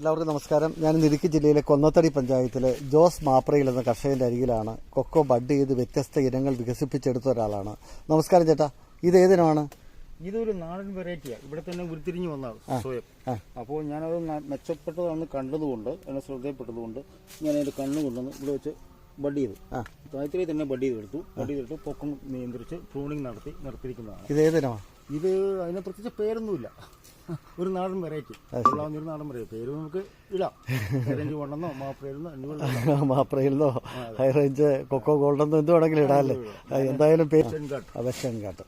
എല്ലാവർക്കും നമസ്കാരം. ഞാൻ ഇടുക്കി ജില്ലയിലെ കൊന്നത്തടി പഞ്ചായത്തിലെ ജോസ് മാപ്രയിൽ എന്ന കർഷകന്റെ അരികിലാണ് കൊക്കോ ബഡ് ചെയ്ത് വ്യത്യസ്ത ഇനങ്ങൾ വികസിപ്പിച്ചെടുത്ത ഒരാളാണ്. നമസ്കാരം ചേട്ടാ. ഇത് ഏതിനാണ് ഇതൊരു നാടൻ വെറൈറ്റിയാണ് ഇവിടെ തന്നെ ഉരുത്തിരിഞ്ഞു വന്നതാണ് സ്വയം. അപ്പോൾ ഞാനത് മെച്ചപ്പെട്ടതാണ് കണ്ടതുകൊണ്ട് എന്നെ ശ്രദ്ധയപ്പെട്ടതുകൊണ്ട് ഞാൻ അതിന്റെ കണ്ണ് കൊണ്ടുവന്ന് ഇവിടെ വെച്ച് ബഡ് ചെയ്തു. ഗായത്രി തന്നെ ബഡ് ചെയ്തെടുത്തു. ബഡ് ചെയ്തിട്ട് പൊക്കം നിയന്ത്രിച്ച് പ്രൂണിങ് നടത്തി നിർത്തിയിരിക്കുന്നതാണ് ഇത് ഏതിനാണ് ഇത് അതിനെ പ്രത്യേകിച്ച് പേരൊന്നുമില്ല. ഒരു നാടൻ വെറൈറ്റി കൊള്ളാവുന്ന ഒരു നാടൻ വെറൈറ്റി പേര് നമുക്ക് ഇടാം. മാപ്രയിലോ കൊണ്ടെന്നോ മാപ്രയിലെന്നോ ഹൈ റേഞ്ച് കൊക്കോ ഗോൾഡെന്നോ എന്ത് വേണമെങ്കിലും ഇടാല്ലേ എന്തായാലും പേര് വെസ്റ്റേൺ കാട്ട്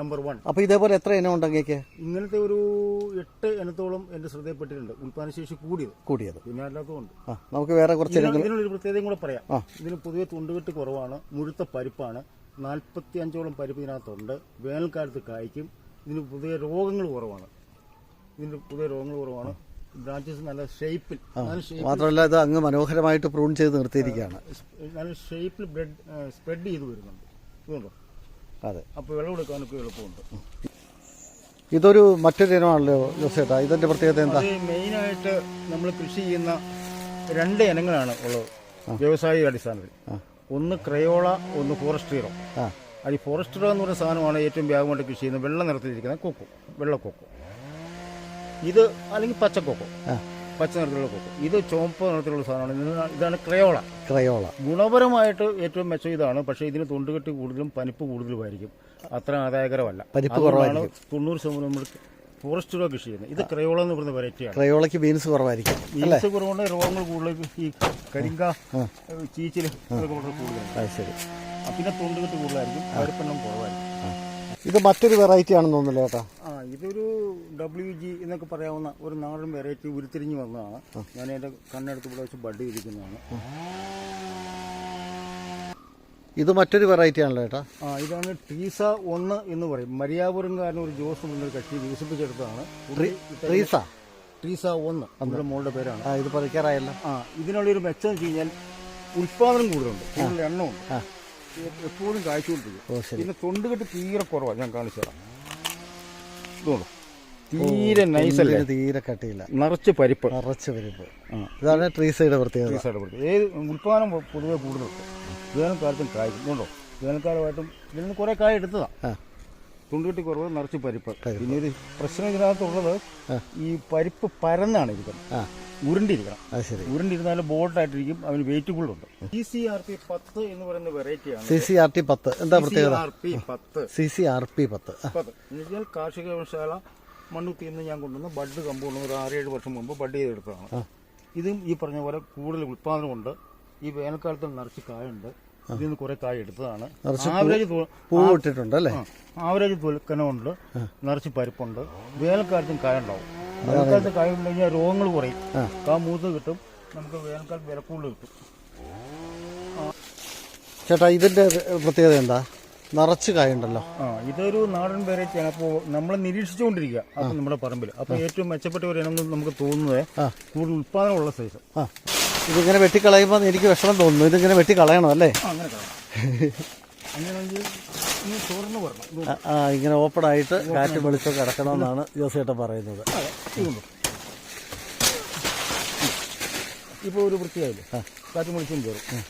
നമ്പർ വൺ അപ്പൊ ഇതേപോലെ എത്ര ഇനം ഉണ്ടെങ്കിൽ ഇങ്ങനത്തെ ഒരു എട്ട് ഇനത്തോളം എന്റെ ശ്രദ്ധയപ്പെട്ടിട്ടുണ്ട് ഉൽപ്പാദനശേഷി കൂടിയത്. കൂടിയത്. പിന്നെ അല്ലാത്തതുകൊണ്ട് ആ നമുക്ക് വേറെ കുറച്ച് ഇതിനൊരു പ്രത്യേകതയും കൂടെ പറയാം. ഇതിന് പൊതുവെ തുണ്ടുകെട്ട് കുറവാണ് മുഴുത്ത പരിപ്പാണ് നാൽപ്പത്തി അഞ്ചോളം പരിപ്പ് ഇതിനകത്തുണ്ട് വേനൽക്കാലത്ത് കായ്ക്കും. ഇതിന് പുതിയ രോഗങ്ങൾ കുറവാണ്. ഇതിന് പുതിയ രോഗങ്ങൾ കുറവാണ്. ബ്രാഞ്ചസ് നല്ല ഷേപ്പിൽ മാത്രമല്ല ഇത് അങ്ങ് മനോഹരമായിട്ട് പ്രൂൺ ചെയ്ത് നിർത്തിയിരിക്കുകയാണ്. നല്ല ഷേപ്പിൽ ബ്രെഡ് സ്പ്രെഡ് ചെയ്ത് വരുന്നുണ്ട്. ഇതുണ്ടോ? അതെ. അപ്പോൾ വെള്ളം എടുക്കാനൊക്കെ എളുപ്പമുണ്ട്. ഇതൊരു മറ്റൊരു ഇനമാണല്ലോ ജോസേട്ടാ. ഇതിന്റെ പ്രത്യേകത എന്താ? മെയിനായിട്ട് നമ്മൾ കൃഷി ചെയ്യുന്ന രണ്ട് ഇനങ്ങളാണ് ഉള്ളത്. വ്യവസായിക അടിസ്ഥാനത്തിൽ. ഒന്ന് ക്രയോള ഒന്ന് ഫോറസ്ട്രീറോ ആ. അത് ഈ ഫോറസ്ട്രീറോ എന്ന് പറയുന്ന സാധനമാണ് ഏറ്റവും വ്യാപകമായിട്ട് കൃഷി ചെയ്യുന്നത്. വെള്ള നിറത്തിലിരിക്കുന്ന കൊക്കോ വെള്ള കൊക്കോ ഇത് അല്ലെങ്കിൽ പച്ച കൊക്കോ പച്ച നിറത്തിലുള്ള കൊക്കോ. ഇത് ചുവപ്പ് നിറത്തിലുള്ള സാധനമാണ്. ഇതാണ് ക്രയോള. ക്രയോള. ഗുണപരമായിട്ട് ഏറ്റവും മെച്ചം ഇതാണ്. പക്ഷേ ഇതിന് തൊണ്ടുകെട്ടി കൂടുതലും പനിപ്പ് കൂടുതലുമായിരിക്കും. അത്ര ആദായകരമല്ല. അതുകൊണ്ടാണ് തൊണ്ണൂറ് ശതമാനം നമ്മൾ ഫോറസ്റ്റുകളോ കൃഷി ചെയ്യുന്നത്? ഇത് ക്രയോള എന്ന് പറയുന്ന വെറൈറ്റിയാണ് ക്രയോളയ്ക്ക് ബീൻസ് കുറവായിരിക്കും ബീൻസ് കുറവുണ്ട് രോഗങ്ങൾ കൂടുതൽ ഈ കരിങ്ക ചീച്ചിൽ ഇതൊക്കെ വളരെ കൂടുതലാണ്. ശരി. പിന്നെ തൊണ്ടുകെട്ട് കൂടുതലായിരിക്കും പരിപ്പെണ്ണം കുറവായിരിക്കും. ഇത് മറ്റൊരു വെറൈറ്റി ആണെന്ന് തോന്നുന്നില്ല ചേട്ടാ ആ ഇതൊരു ഡബ്ല്യു ജി എന്നൊക്കെ പറയാവുന്ന ഒരു നാടൻ വെറൈറ്റി ഉരുത്തിരിഞ്ഞ് വന്നതാണ്. ഞാൻ എന്റെ കണ്ണെടുത്ത് ഇവിടെ വെച്ച് ബഡ് ചെയ്തിരിക്കുന്നതാണ്. ഇത് മറ്റൊരു വെറൈറ്റി ആണല്ലോ ചേട്ടാ ആ ഇതാണ് ട്രീസ ഒന്ന് എന്ന് പറയും. മരിയാപുരംകാരൻ ഒരു ജോസ് എന്നൊരു കക്ഷി വികസിപ്പിച്ചെടുത്തതാണ്. ട്രീസ? ടീസ ഒന്ന് നമ്മുടെ മോളുടെ പേരാണ്. ആ ഇത് പതിക്കാറായല്ല ആ ഇതിനുള്ളൊരു മെച്ചം വെച്ച് കഴിഞ്ഞാൽ ഉൽപാദനം കൂടുതലുണ്ട്. കൂടുതൽ എണ്ണമുണ്ട് എപ്പോഴും കാഴ്ചകൊണ്ടിരിക്കും പിന്നെ തൊണ്ടുകെട്ട് തീരെ കുറവാണ് ഞാൻ കാണിച്ചു തരാം. ഇതുകൊണ്ടു തീരെ നൈസ് അല്ല തീരെ കട്ടിയില്ല. നിറച്ച് പരിപ്പ്. നിറച്ച് പരിപ്പ്. ഇതാണ് ട്രീസയുടെ പ്രത്യേകത. ട്രീസയുടെ പ്രത്യേകത. ഏത് ഉൽപാദനം പൊതുവെ കൂടുതലുണ്ട്. വേനൽക്കാലത്തും കായ് ഉണ്ടോ വേനൽക്കാലമായിട്ടും ഇതിൽ നിന്ന് കുറേ കായ എടുത്തതാണ് തുണ്ടുകെട്ടി കുറവ് നിറച്ച് പരിപ്പ്. പിന്നെ ഒരു പ്രശ്നം ഇതിനകത്തുള്ളത് ഈ പരിപ്പ് പരന്നാണ് ഇരിക്കുന്നത്. ഉരുണ്ടിരിക്കണം. ഉരുണ്ടിരുന്നാൽ ബോൾട്ടായിട്ടിരിക്കും അവന് വെയിറ്റ് കൂടുതലുണ്ട്. സി സി ആർ പി പത്ത് എന്ന് പറയുന്ന വെറൈറ്റിയാണ് സി സി ആർ ടി പത്ത്. എന്താ പ്രത്യേകത? സി സി ആർ പി പത്ത്. ആ, പത്ത്. എന്ന് വെച്ചാൽ കാർഷിക വ്യവസായ മണ്ണുത്തി നിന്ന് ഞാൻ കൊണ്ടുവന്ന് ബഡ് കമ്പ് ഒരു ആറേഴ് വർഷം മുമ്പ് ബഡ് ചെയ്തെടുത്തതാണ്. ഇതും ഈ പറഞ്ഞ പോലെ കൂടുതൽ ഉൽപ്പാദനമുണ്ട്. ഈ വേനൽക്കാലത്ത് നിറച്ച് കായുണ്ട്. ഇതിൽ നിന്ന് കുറെ കായ എടുത്തതാണ്. ആവറേജ് പൂ ഇട്ടിട്ടുണ്ട് അല്ലേ? ആവറേജ് തുൽക്കനമുണ്ട് നിറച്ച് പരിപ്പുണ്ട്. വേനൽക്കാലത്തും കായ ഉണ്ടാവും വേനൽക്കാലത്ത് കായ ഉണ്ട് കഴിഞ്ഞാൽ രോഗങ്ങൾ കുറയും. കാ മൂത്ത് കിട്ടും. നമുക്ക് വേനൽക്കാലത്ത് വില കൂടുതൽ കിട്ടും. ചേട്ടാ ഇതിന്റെ പ്രത്യേകത എന്താ? നിറച്ച് കായുണ്ടല്ലോ. ആ ഇതൊരു നാടൻ വെറൈറ്റിയാണ് അപ്പോൾ നമ്മൾ നിരീക്ഷിച്ചുകൊണ്ടിരിക്കുക. അപ്പൊ നമ്മുടെ പറമ്പിൽ അപ്പൊ ഏറ്റവും മെച്ചപ്പെട്ട ഒരു ഇനം നമുക്ക് തോന്നുന്നത്. കൂടുതൽ ഉൽപ്പാദനമുള്ള സൈസ് ആ. ഇതിങ്ങനെ വെട്ടിക്കളയുമ്പോൾ എനിക്ക് വിഷമം തോന്നുന്നു. ഇതിങ്ങനെ വെട്ടിക്കളയണം അല്ലേ? ആ ഇങ്ങനെ ഓപ്പൺ ആയിട്ട് കാറ്റ് വെളിച്ചം കിടക്കണമെന്നാണ് ജോസേട്ടൻ പറയുന്നത്. ഇപ്പോൾ ഒരു വൃത്തിയായില്ലേ? കാറ്റ് വെളിച്ചം കയറും.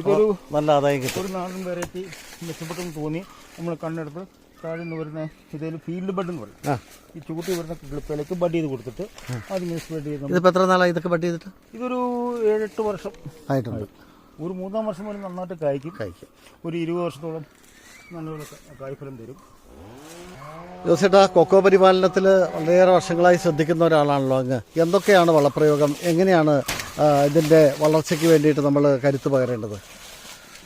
ഇതൊരു നല്ല ആദായം കിട്ടും. ഒരു നാടൻ വെറൈറ്റി മെച്ചപ്പെട്ടെന്ന് തോന്നി. നമ്മൾ കണ്ണെടുത്ത് താഴെ നിന്ന് വരുന്ന ഇതേലും ഫീൽഡ് ബഡ് എന്ന് പറയും. ഈ ചൂട്ടി വരുന്ന കിളിപ്പയിലേക്ക് ബഡ് ചെയ്ത് കൊടുത്തിട്ട് അതിങ്ങനെ സ്പ്രെഡ് ചെയ്ത് ഇതിപ്പോൾ എത്ര നാളായി ഇതൊക്കെ ബഡ് ചെയ്തിട്ട്? ഇതൊരു ഏഴെട്ട് വർഷം. ആയിട്ടുണ്ട്. ഒരു മൂന്നാം വർഷം വരെ നന്നായിട്ട് കായ്ക്കും. കായ്ക്കും. ഒരു ഇരുപത് വർഷത്തോളം നല്ലപോലെ കായ്ഫലം തരും. ജോസേട്ടാ കൊക്കോ പരിപാലനത്തിൽ വളരെയേറെ വർഷങ്ങളായി ശ്രദ്ധിക്കുന്ന ഒരാളാണല്ലോ അങ്ങ്. എന്തൊക്കെയാണ് വളപ്രയോഗം? എങ്ങനെയാണ് ഇതിന്റെ ഇതിന്റെ വളർച്ചയ്ക്ക് വേണ്ടിയിട്ട് നമ്മൾ കരുത്ത് പകരേണ്ടത്?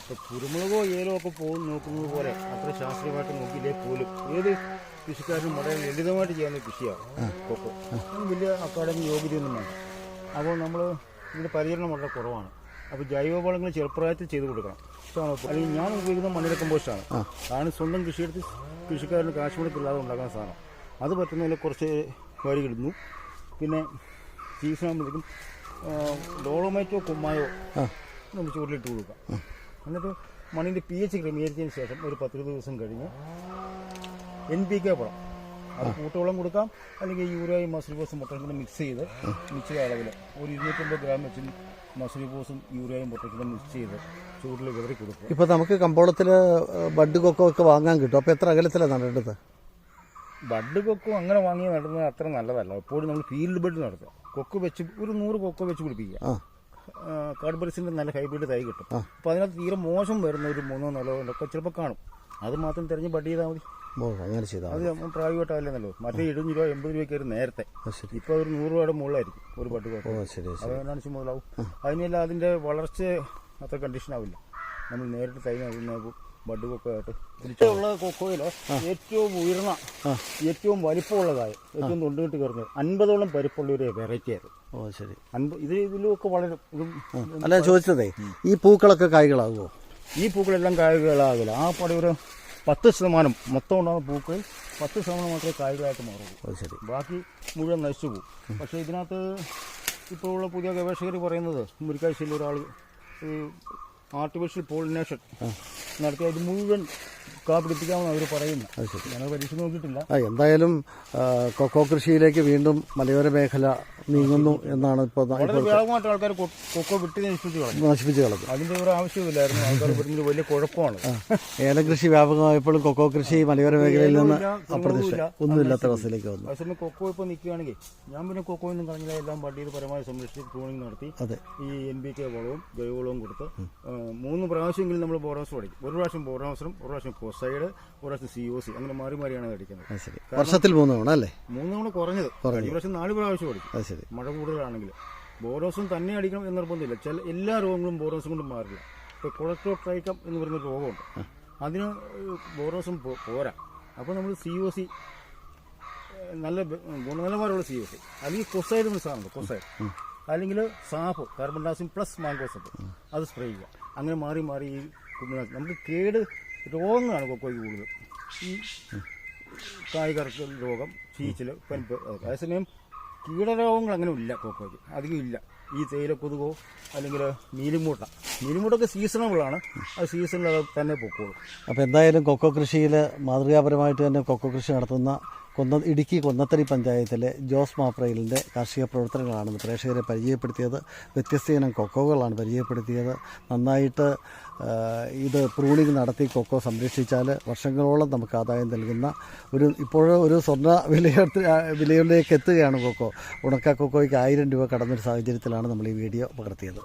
ഇപ്പോൾ കുരുമുളകോ ഏലോ ഒക്കെ പോകും നോക്കുന്നത് പോലെ അത്ര ശാസ്ത്രീയമായിട്ട് നോക്കിയില്ലേ പോലും. ഏത് കൃഷിക്കാരനും വളരെ ലളിതമായിട്ട് ചെയ്യാൻ കൃഷിയാണ് കൊക്കോ. വലിയ അക്കാഡമി യോഗ്യതയൊന്നും വേണ്ട. അപ്പോൾ നമ്മൾ ഇതിന്റെ പരിചരണം വളരെ കുറവാണ്. അപ്പോൾ ജൈവവളങ്ങൾ ചെറുപ്രായത്തിൽ ചെയ്തു കൊടുക്കണം. ഇഷ്ടമാണോ? അല്ലെങ്കിൽ ഞാൻ ഉപയോഗിക്കുന്ന മണ്ണിര കമ്പോസ്റ്റാണ്. അതാണ് സ്വന്തം കൃഷിയെടുത്ത് കൃഷിക്കാരന് കാശ് കൊടുക്കില്ലാതെ ഉണ്ടാക്കുന്ന സാധനം. അത് പറ്റുന്നതിൽ കുറച്ച് വരികിടുന്നു പിന്നെ സീസണാകുമ്പോഴേക്കും ഡോളോമൈറ്റോ കുമ്മായോ നമുക്ക് ചൂരിലിട്ട് കൊടുക്കാം. എന്നിട്ട് മണ്ണിന്റെ പി എച്ച് ക്രമീകരിച്ചതിന് ശേഷം ഒരു പത്തിരുപത് ദിവസം കഴിഞ്ഞ് എൻ പി കെ വളം അത് കൂട്ടുവെള്ളം കൊടുക്കാം. അല്ലെങ്കിൽ യൂറിയയും മുട്ടയും കൂടെ മിക്സ് ചെയ്ത് നിശ്ചിത അളവിൽ ഒരു ഇരുന്നൂറ്റമ്പത് ഗ്രാം വെച്ച് മസുരിബോസും യൂറിയയും കൂടെ മിക്സ് ചെയ്ത് ചൂടിൽ വിതറി കൊടുക്കും ഇപ്പോൾ നമുക്ക് കമ്പോളത്തിൽ ബഡ് കൊക്കോ ഒക്കെ വാങ്ങാൻ കിട്ടും. അപ്പോൾ എത്ര അകലത്തിലാണ് നടേണ്ടത്? ബഡ് കൊക്കോ അങ്ങനെ വാങ്ങി നടുന്നത് അത്ര നല്ലതല്ല. എപ്പോഴും നമ്മൾ ഫീൽഡ് ബഡ് നടത്തുക. കൊക്കോ വെച്ച് ഒരു നൂറ് കൊക്കോ വെച്ച് പിടിപ്പിക്കുക. ആ കാർഡ്ബറിസിന്റെ നല്ല ഹൈബ്രിഡ് തൈ കിട്ടും. അപ്പോൾ അതിനകത്ത് തീരെ മോശം വരുന്ന ഒരു മൂന്നോ നാലോ ഒക്കെ ചിലപ്പോൾ കാണും. അത് മാത്രം തിരഞ്ഞ് ബഡ് ചെയ്താൽ മതി. അങ്ങനെ ചെയ്താൽ അത് പ്രായോഗികമായിട്ടല്ലേ നല്ലത്. മറ്റേ എഴുപത് രൂപ എൺപത് രൂപയ്ക്കായിരുന്നു നേരത്തെ. അത് ഇപ്പോൾ ഒരു നൂറ് രൂപയുടെ മുകളിലായിരിക്കും ഒരു ബഡ് ഓ കൊക്കോ ശരി. ശരി അതെന്നാണ് മുതലാവും അതിനെല്ലാം അതിന്റെ വളർച്ച അത്ര കണ്ടീഷൻ ആവില്ല. നമ്മൾ നേരിട്ട് തൈ നൽകുന്ന ബഡ് കൊക്കോയായിട്ട് തിരിച്ചുള്ള കൊക്കോയിൽ ഏറ്റവും ഉയർന്ന ഏറ്റവും വലിപ്പമുള്ളതായി ഏറ്റവും തൊണ്ടുകിട്ട് കയറുന്നത് അൻപതോളം പരിപ്പുള്ള ഒരു വെറൈറ്റി ആയിരുന്നു. ഓ ശരി. അൻപത് ഇത് ഇതിലൊക്കെ വളരെ ഇതും അല്ല ചോദിച്ചതേ ഈ പൂക്കളൊക്കെ കായ്കളാകുമോ ഈ പൂക്കളെല്ലാം കായ്കളാകില്ല. ആ പടി ഒരു പത്ത് ശതമാനം മൊത്തം ഉണ്ടാകുന്ന പൂക്കൾ പത്ത് ശതമാനം മാത്രമേ കായ്കളായിട്ട് മാറുള്ളൂ ശരി. ബാക്കി മുഴുവൻ നശിച്ചു പോകും. പക്ഷേ ഇതിനകത്ത് ഇപ്പോൾ ഉള്ള പുതിയ ഗവേഷകർ പറയുന്നത് മുരിക്കാശ്ശേരിയിൽ ഒരാൾ ആർട്ടിഫിഷ്യൽ പോളിനേഷൻ നടത്തി അത് മുഴുവൻ കാ പിടിപ്പിക്കാമെന്ന് അവർ പറയുന്നു. ഞങ്ങൾ പരീക്ഷ നോക്കിയിട്ടില്ല. എന്തായാലും കൊക്കോ കൃഷിയിലേക്ക് വീണ്ടും മലയോര മേഖല നീങ്ങുന്നു എന്നാണ് ഇപ്പോൾ വ്യാപകമായിട്ട് ആൾക്കാർ കൊക്കോ വിട്ട് നശിപ്പിച്ച് കളഞ്ഞു. നശിപ്പിച്ച് കളഞ്ഞു. അതിന്റെ ഒരു ആവശ്യമില്ലായിരുന്നു ആൾക്കാർ വലിയ കുഴപ്പമാണ്. ഏലം കൃഷി വ്യാപകമായപ്പോഴും കൊക്കോ കൃഷി മലയോര മേഖലയിൽ നിന്ന് അപ്രതീക്ഷ ഒന്നുമില്ലാത്ത അവസ്ഥയിലേക്ക് വന്നു. അതേസമയം കൊക്കോ ഇപ്പോൾ നിൽക്കുകയാണെങ്കിൽ ഞാൻ പിന്നെ കൊക്കോ എന്നും പറഞ്ഞാൽ എല്ലാം വണ്ടിയിൽ പരമായി സംരക്ഷിച്ച് പ്രൂണിങ് നടത്തി. അതെ. ഈ എൻ ബി കെ വളവും ജൈവവളവും കൊടുത്ത് മൂന്ന് പ്രാവശ്യമെങ്കിലും നമ്മൾ ബോറോസ് പഠിക്കും. ഒരു പ്രാവശ്യം ബോറാസും ഒരു പ്രാവശ്യം കൊസൈഡ് ഒരു പ്രാവശ്യം സി ഒ സി അങ്ങനെ മാറി മാറിയാണ് അടിക്കുന്നത്. അത് ശരി. വർഷത്തിൽ മൂന്ന് തവണ അല്ലേ? മൂന്ന് തവണ കുറഞ്ഞത്. ഈ പ്രാവശ്യം നാല് പ്രാവശ്യം അടിക്കും അത് ശരി. മഴ കൂടുതലാണെങ്കിൽ. ബോറോസും തന്നെ അടിക്കണം എന്ന് നിർബന്ധമില്ല. ചില എല്ലാ രോഗങ്ങളും ബോറോസും കൊണ്ട് മാറില്ല. ഇപ്പോൾ കൊളക്ട്രോട്രൈക്കം എന്ന് പറയുന്ന രോഗമുണ്ട്. അതിന് ബോറോസും പോ- പോരാ. അപ്പോൾ നമ്മൾ സി ഒ സി നല്ല ബ- ഗുണനിലവാരമുള്ള സി ഒ സി. അല്ലെങ്കിൽ കൊസൈഡ് എന്ന് സാധനമുണ്ട് കൊസൈഡ്. അല്ലെങ്കിൽ SAFF carbon dioxide plus mangoes അത് സ്പ്രേ ചെയ്യുക. അങ്ങനെ മാറി മാറി ഈ നമുക്ക് കേട് രോഗങ്ങളാണ് കൊക്കോയ്ക്ക് കൂടുതൽ. ഈ കായ്കറക്കൽ രോഗം ചീച്ചിൽ പനിപ്പ്. അതേസമയം കീടരോഗങ്ങൾ അങ്ങനെ ഇല്ല കൊക്കോയ്ക്ക്. അധികം ഇല്ല. ഈ തേയില കൊതുകോ അല്ലെങ്കിൽ മീലിമൂട്ട. മീലിമൂട്ടൊക്കെ സീസണബിളാണ് അത് സീസണിൽ തന്നെ പൊക്കോളും. അപ്പോൾ എന്തായാലും കൊക്കോ കൃഷിയിൽ മാതൃകാപരമായിട്ട് തന്നെ കൊക്കോ കൃഷി നടത്തുന്ന കൊന്ന ഇടുക്കി കൊന്നത്തടി പഞ്ചായത്തിലെ ജോസ് മാപ്രയിലിന്റെ കാർഷിക പ്രവർത്തനങ്ങളാണ് പ്രേക്ഷകരെ പരിചയപ്പെടുത്തിയത്. വ്യത്യസ്ത ഇനം കൊക്കോകളാണ് പരിചയപ്പെടുത്തിയത്. നന്നായിട്ട് ഇത് പ്രൂണിങ് നടത്തി കൊക്കോ സംരക്ഷിച്ചാൽ വർഷങ്ങളോളം നമുക്ക് ആദായം നൽകുന്ന ഒരു ഇപ്പോഴും ഒരു സ്വർണ വിലയുടെ വിലയിലേക്ക് എത്തുകയാണ് കൊക്കോ. ഉണക്ക കൊക്കോയ്ക്ക് ആയിരം രൂപ കടന്നൊരു സാഹചര്യത്തിലാണ് നമ്മൾ ഈ വീഡിയോ പകർത്തിയത്.